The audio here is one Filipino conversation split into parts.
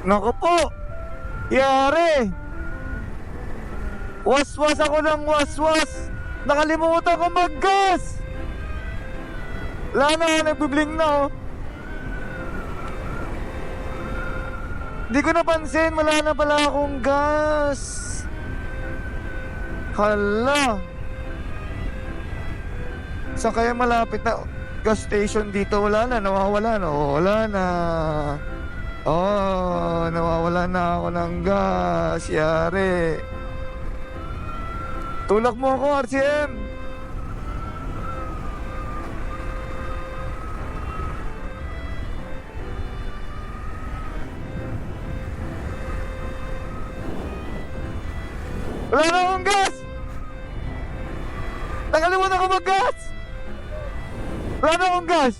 Naku po! Yari! Waswas ako ng waswas! Nakalimutan ko mag-gas! Wala na, nagbibling na oh. Di ko napansin, wala na pala akong gas. Hala. Saan kaya malapit na gas station dito? Wala na, nawawala na. Oh, wala na. Oh, nawawala na ako ng gas. Yari. Tulak mo ako, RCM. Wala na akong gas! Nakalimutan ko mag-gas! Wala na akong gas!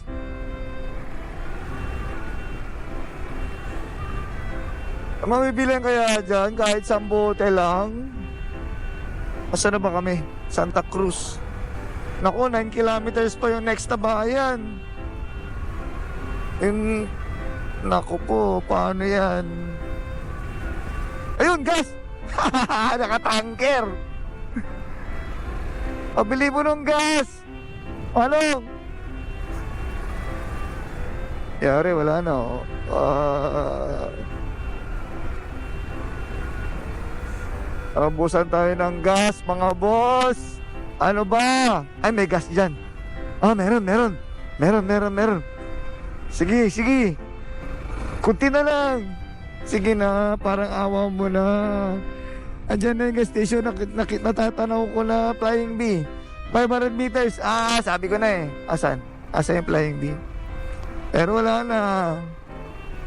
Mamibilan kaya dyan kahit isang bote lang? Asa na ba kami? Santa Cruz. Naku, 9 kilometers pa yung next na bayan. Yung... Naku po, paano yan? Ayun, gas! Nakatanker! Pabili mo ng gas! Ano? Yari, wala na. oh. Abusan tayo ng gas, mga boss! Ano ba? Ay, may gas dyan. Ah, meron, meron. Meron, meron, meron. Sige, sige. Kunti na lang. Sige na, parang awa mo na. Andyan na yung gas station, nakit, nakit, natatanaw ko na Flying B. 500 meters. Ah, sabi ko na eh. Asan? Asan yung Flying B? Pero wala na.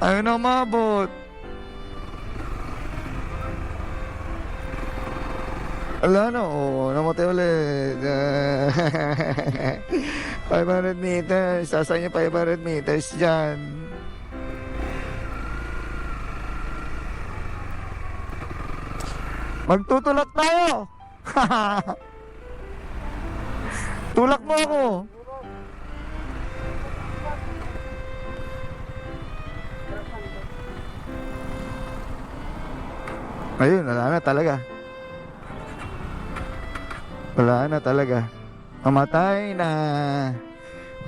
Ayaw na umabot. Wala na, oo. namatay ulit. 500 meters. Sasaan yung 500 meters dyan? Magtutulak tayo! Tulak mo ako! Ayun, wala na talaga. Wala na talaga. Mamatay na.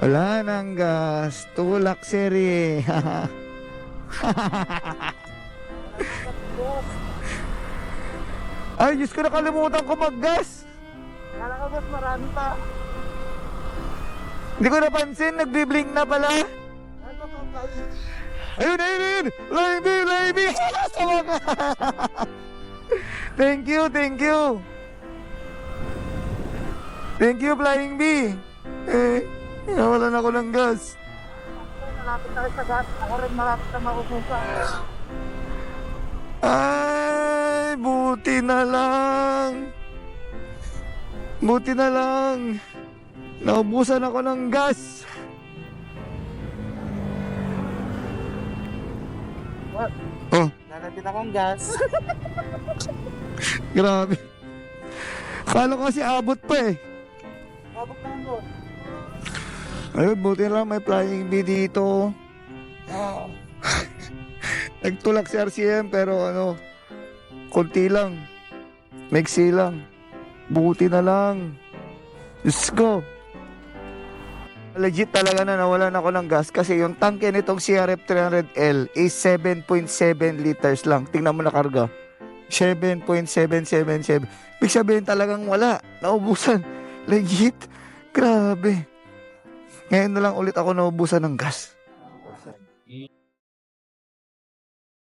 Wala nang gas. Tulak siri. Ay, Diyos ko nakalimutan ko mag-gas. Kala ko boss, marami pa. Hindi ko napansin, nagbi-blink na pala. Pa pa? Ayun, ayun, ayun! Sama ka! thank you, thank you! Thank you, Flying B! Eh, nawalan ako ng gas. Malapit tayo sa gas. Ako rin malapit na maubusan. Ay, buti na lang. Buti na lang. Naubusan ako ng gas. What? Oh, Lalapit akong gas. grabe. Kala ko kasi abot pa eh. Abot na boss. Ayun, buti lang may flying bee dito. Oo. Nagtulak si RCM pero ano, konti lang. Maiksi lang. Buti na lang. Diyos ko. Legit talaga na nawalan ako ng gas kasi yung tangke nitong CRF 300L is 7.7 liters lang. Tingnan mo na karga. 7.777. Ibig sabihin talagang wala. Naubusan. Legit. Grabe. Ngayon na lang ulit ako naubusan ng gas.